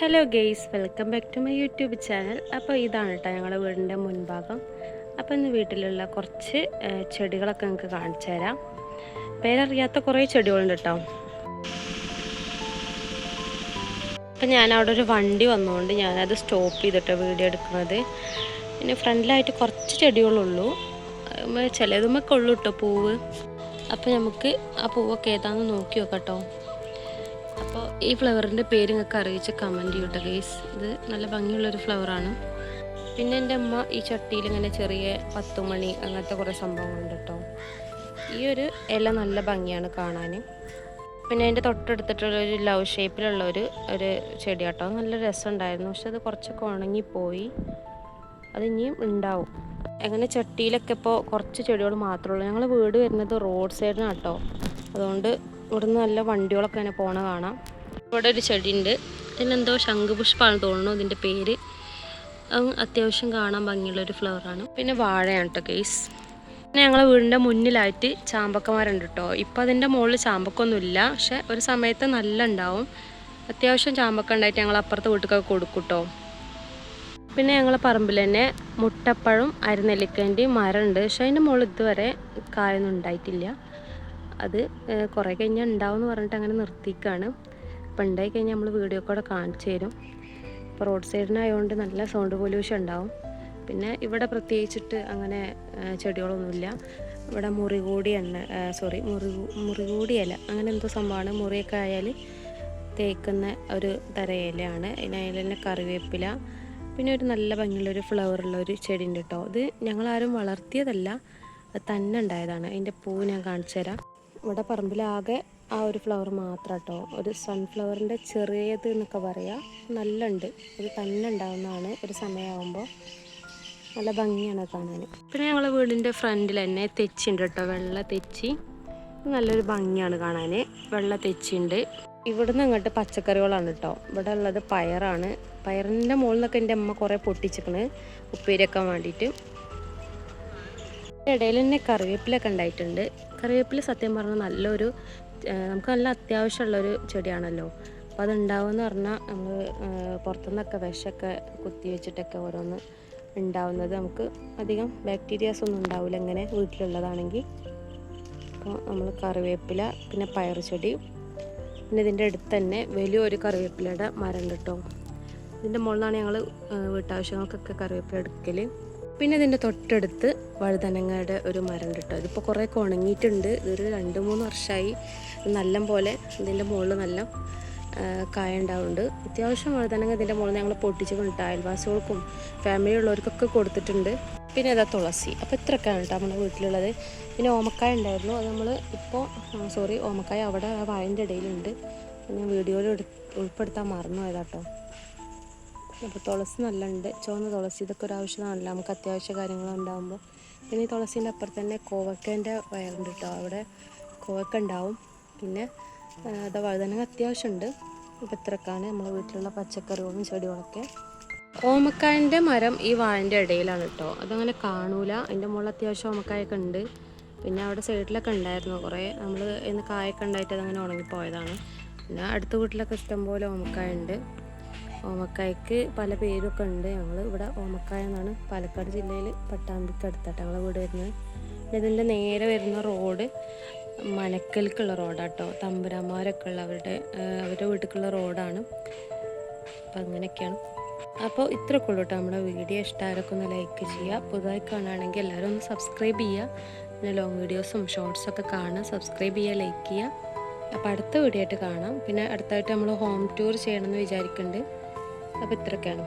Hello guys welcome back to my YouTube channel അപ്പോൾ ഇതാണ് കേട്ടോ ഞങ്ങളുടെ വീടിന്റെ മുൻഭാഗം. അപ്പോൾ ഇന്ന് വീട്ടിലുള്ള കുറച്ച് ചെടികളൊക്കെ നിങ്ങൾക്ക് കാണിച്ചു തരാം. പേരറിയാത്ത കുറേ ചെടികളുണ്ട് കേട്ടോ അപ്പം ഞാൻ അവിടെ ഒരു വണ്ടി വന്നുകൊണ്ട് ഞാനത് സ്റ്റോപ്പ് ചെയ്തിട്ടോ വീഡിയോ എടുക്കുന്നത്. പിന്നെ ഫ്രണ്ടിലായിട്ട് കുറച്ച് ചെടികളുള്ളൂ. ചിലതുമൊക്കെ ഉള്ളൂ കേട്ടോ പൂവ്. അപ്പോൾ നമുക്ക് ആ പൂവൊക്കെ ഏതാണെന്ന് നോക്കി നോക്കാം കേട്ടോ അപ്പോൾ ഈ ഫ്ലവറിന്റെ പേര് നിങ്ങൾക്ക് അറിയിച്ച് കമന്റ് ചെയ്യട്ടെ ഗേസ് ഇത് നല്ല ഭംഗിയുള്ളൊരു ഫ്ലവറാണ്. പിന്നെ എന്റെ അമ്മ ഈ ചട്ടിയിൽ ഇങ്ങനെ ചെറിയ പത്തുമണി അങ്ങനത്തെ കുറേ സംഭവങ്ങളുണ്ട് കേട്ടോ. ഈ ഒരു ഇല നല്ല ഭംഗിയാണ് കാണാൻ. പിന്നെ അതിന്റെ തൊട്ടടുത്തിട്ടുള്ള ഒരു ലവ് ഷേപ്പിലുള്ള ഒരു ഒരു ചെടി കേട്ടോ. നല്ല രസമുണ്ടായിരുന്നു പക്ഷെ അത് കുറച്ചൊക്കെ ഉണങ്ങിപ്പോയി. അത് ഇനിയും ഉണ്ടാവും. അങ്ങനെ ചട്ടിയിലൊക്കെ ഇപ്പോൾ കുറച്ച് ചെടികൾ മാത്രമേ ഉള്ളൂ. ഞങ്ങൾ വീട് വരുന്നത് റോഡ് സൈഡിനാണ് കേട്ടോ. അതുകൊണ്ട് ഇവിടുന്ന് നല്ല വണ്ടികളൊക്കെ തന്നെ പോണ കാണാം. ഇവിടെ ഒരു ചെടി ഉണ്ട് ഇതിനെന്തോ ശംഖുപുഷ്പമാണ് തോന്നുന്നു ഇതിന്റെ പേര്. അത് അത്യാവശ്യം കാണാൻ ഭംഗിയുള്ള ഒരു ഫ്ലവറാണ് പിന്നെ വാഴയാണ് കേട്ടോ കേസ് പിന്നെ ഞങ്ങളെ വീടിന്റെ മുന്നിലായിട്ട് ചാമ്പക്കമാരുണ്ട് കേട്ടോ ഇപ്പം അതിന്റെ മുകളിൽ ചാമ്പക്കൊന്നുമില്ല. പക്ഷെ ഒരു സമയത്ത് നല്ല ഉണ്ടാവും. അത്യാവശ്യം ചാമ്പക്ക ഉണ്ടായിട്ട് ഞങ്ങൾ അപ്പുറത്തെ വീട്ടിലൊക്കെ കൊടുക്കും കേട്ടോ പിന്നെ ഞങ്ങളെ പറമ്പിൽ തന്നെ മുട്ടപ്പഴം അരിനെല്ലിക്കേന്റെയും മരമുണ്ട്. പക്ഷെ അതിന്റെ മുകളിൽ ഇതുവരെ കായൊന്നും ഉണ്ടായിട്ടില്ല. അത് കുറേ കഴിഞ്ഞാൽ ഉണ്ടാവും എന്ന് പറഞ്ഞിട്ട് അങ്ങനെ നിർത്തിക്കാണ്. അപ്പോൾ ഉണ്ടായി കഴിഞ്ഞാൽ നമ്മൾ വീഡിയോ കൂടെ കാണിച്ചു തരും. ഇപ്പോൾ റോഡ് സൈഡിനായതുകൊണ്ട് നല്ല സൗണ്ട് പൊല്യൂഷൻ ഉണ്ടാവും പിന്നെ ഇവിടെ പ്രത്യേകിച്ചിട്ട് അങ്ങനെ ചെടികളൊന്നുമില്ല ഇവിടെ മുറികൂടി എണ്ണ സോറി മുറി മുറികൂടിയല്ല അങ്ങനെ എന്തോ സംഭവമാണ് മുറിയൊക്കെ ആയാൽ തേക്കുന്ന ഒരു തര ഇലയാണ്. അതിൽ തന്നെ കറിവേപ്പില. പിന്നെ ഒരു നല്ല ഭംഗിയുള്ള ഒരു ഫ്ലവർ ഉള്ള ഒരു ചെടി ഉണ്ട് കേട്ടോ ഇത് ഞങ്ങളാരും വളർത്തിയതല്ല അത് തന്നെ ഉണ്ടായതാണ് അതിന്റെ പൂ ഞാൻ കാണിച്ചു തരാം. ഇവിടെ പറമ്പിലാകെ ആ ഒരു ഫ്ലവർ മാത്രം കേട്ടോ ഒരു സൺഫ്ലവറിന്റെ ചെറിയത് എന്നൊക്കെ പറയാം. നല്ല ഉണ്ട് ഇത് തന്നെ ഉണ്ടാകുന്നതാണ് ഒരു സമയമാകുമ്പോൾ നല്ല ഭംഗിയാണ് കാണാൻ പിന്നെ ഞങ്ങളെ വീടിന്റെ ഫ്രണ്ടിൽ തന്നെ തെച്ചിണ്ട് കേട്ടോ. വെള്ള തെച്ചി. നല്ലൊരു ഭംഗിയാണ് കാണാൻ വെള്ള തെച്ചിണ്ട്. ഇവിടുന്ന് ഇങ്ങോട്ട് പച്ചക്കറികളാണ് കേട്ടോ. ഇവിടെ ഉള്ളത് പയറാണ്. പയറിന്റെ മുകളിൽ നിന്നൊക്കെ എന്റെ അമ്മ കുറേ പൊട്ടിച്ചിക്കണ്. ഉപ്പേരിയൊക്കെ വേണ്ടിയിട്ട് ഇടയിൽ തന്നെ കറിവേപ്പിലൊക്കെ ഉണ്ടായിട്ടുണ്ട്. കറിവേപ്പില സത്യം പറഞ്ഞാൽ നല്ലൊരു നമുക്ക് നല്ല അത്യാവശ്യമുള്ളൊരു ചെടിയാണല്ലോ. അപ്പോൾ അതുണ്ടാവുമെന്ന് പറഞ്ഞാൽ നമ്മൾ പുറത്തുനിന്നൊക്കെ വിഷമൊക്കെ കുത്തി വെച്ചിട്ടൊക്കെ ഓരോന്ന് ഉണ്ടാവുന്നത് നമുക്ക് അധികം ബാക്ടീരിയാസ് ഒന്നും ഉണ്ടാവില്ല ഇങ്ങനെ വീട്ടിലുള്ളതാണെങ്കിൽ. അപ്പോൾ നമ്മൾ കറിവേപ്പില പിന്നെ പയർ ചെടി പിന്നെ ഇതിന്റെ അടുത്ത് തന്നെ വലിയൊരു കറിവേപ്പിലയുടെ മരം കേട്ടോ ഇതിന്റെ മുകളിലാണ് ഞങ്ങൾ വീട്ടാവശ്യങ്ങൾക്കൊക്കെ കറിവേപ്പില എടുക്കൽ പിന്നെ ഇതിന്റെ തൊട്ടടുത്ത് വഴുതനങ്ങയുടെ ഒരു മരം കേട്ടോ. ഇതിപ്പോൾ കുറേ ഉണങ്ങിയിട്ടുണ്ട്. ഇതൊരു രണ്ട് മൂന്ന് വർഷമായി നല്ല പോലെ ഇതിന്റെ മുകളിൽ നല്ല കായ ഉണ്ടാവുന്നുണ്ട്. അത്യാവശ്യം വഴുതനങ്ങ ഇതിന്റെ മുകളിൽ ഞങ്ങൾ പൊട്ടിച്ച് കൊണ്ടിട്ട്. അയൽവാസികൾക്കും ഫാമിലി ഉള്ളവർക്കൊക്കെ കൊടുത്തിട്ടുണ്ട്. പിന്നെ ഇതാ തുളസി. അപ്പോൾ ഇത്രയൊക്കെയാണ് കേട്ടോ നമ്മുടെ വീട്ടിലുള്ളത്. പിന്നെ ഓമക്കായ ഉണ്ടായിരുന്നു. അത് നമ്മൾ ഇപ്പോൾ സോറി ഓമക്കായ അവിടെ വായന്റെ ഇടയിലുണ്ട്. ഞാൻ വീഡിയോയിൽ ഉൾപ്പെടുത്താൻ മറന്നു പോയതാട്ടോ അപ്പോൾ തുളസി നല്ലുണ്ട് ചുവന്ന തുളസി ഇതൊക്കെ ഒരു ആവശ്യമാണല്ലോ നമുക്ക് അത്യാവശ്യ കാര്യങ്ങൾ ഉണ്ടാകുമ്പോൾ പിന്നെ ഈ തുളസീന്റെ അപ്പുറത്ത് തന്നെ കോവക്കേന്റെ വയറുണ്ട് കേട്ടോ. അവിടെ കോവക്ക ഉണ്ടാവും. പിന്നെ അത് വഴുതനങ്ങ അത്യാവശ്യമുണ്ട്. ഇപ്പം ഇത്രക്കാണ് നമ്മളെ വീട്ടിലുള്ള പച്ചക്കറികളും ചെടികളൊക്കെ. ഓമക്കായന്റെ മരം ഈ വാഴന്റെ ഇടയിലാണ് കേട്ടോ. അതങ്ങനെ കാണൂല. അതിന്റെ മുകളിൽ അത്യാവശ്യം ഓമക്കായൊക്കെ ഉണ്ട്. പിന്നെ അവിടെ സൈഡിലൊക്കെ ഉണ്ടായിരുന്നു കുറേ. നമ്മൾ ഇന്ന് കായൊക്കെ ഉണ്ടായിട്ട് അതങ്ങനെ ഉണങ്ങിപ്പോയതാണ്. പിന്നെ അടുത്ത വീട്ടിലൊക്കെ ഇഷ്ടംപോലെ ഓമക്കായ ഉണ്ട്. ഓമക്കായ്ക്ക് പല പേരൊക്കെ ഉണ്ട്. ഞങ്ങൾ ഇവിടെ ഓമക്കായ എന്നാണ് പാലക്കാട് ജില്ലയിൽ പട്ടാമ്പിക്ക് അടുത്തായിട്ട് ഞങ്ങളെ വീട് വരുന്നത്. ഇതിന്റെ നേരെ വരുന്ന റോഡ് മനക്കൽക്കുള്ള റോഡാട്ടോ. തമ്പുരാന്മാരൊക്കെ ഉള്ള അവരുടെ അവരുടെ വീട്ടിലേക്കുള്ള റോഡാണ്. അപ്പം അങ്ങനെയൊക്കെയാണ്. അപ്പോൾ ഇത്രയൊക്കെ ഉള്ളൂ കേട്ടോ നമ്മുടെ വീഡിയോ. ഇഷ്ടമാരൊക്കെ ഒന്ന് ലൈക്ക് ചെയ്യുക. പുതുതായി കാണുകയാണെങ്കിൽ എല്ലാവരും ഒന്ന് സബ്സ്ക്രൈബ് ചെയ്യുക. പിന്നെ ലോങ് വീഡിയോസും ഷോർട്സൊക്കെ കാണുക. സബ്സ്ക്രൈബ് ചെയ്യുക ലൈക്ക് ചെയ്യുക. അപ്പോൾ അടുത്ത വീഡിയോ ആയിട്ട് കാണാം. പിന്നെ അടുത്തായിട്ട് നമ്മൾ ഹോം ടൂർ ചെയ്യണമെന്ന് വിചാരിക്കുന്നുണ്ട്. അപ്പോൾ ഇത്രയൊക്കെയാണ്.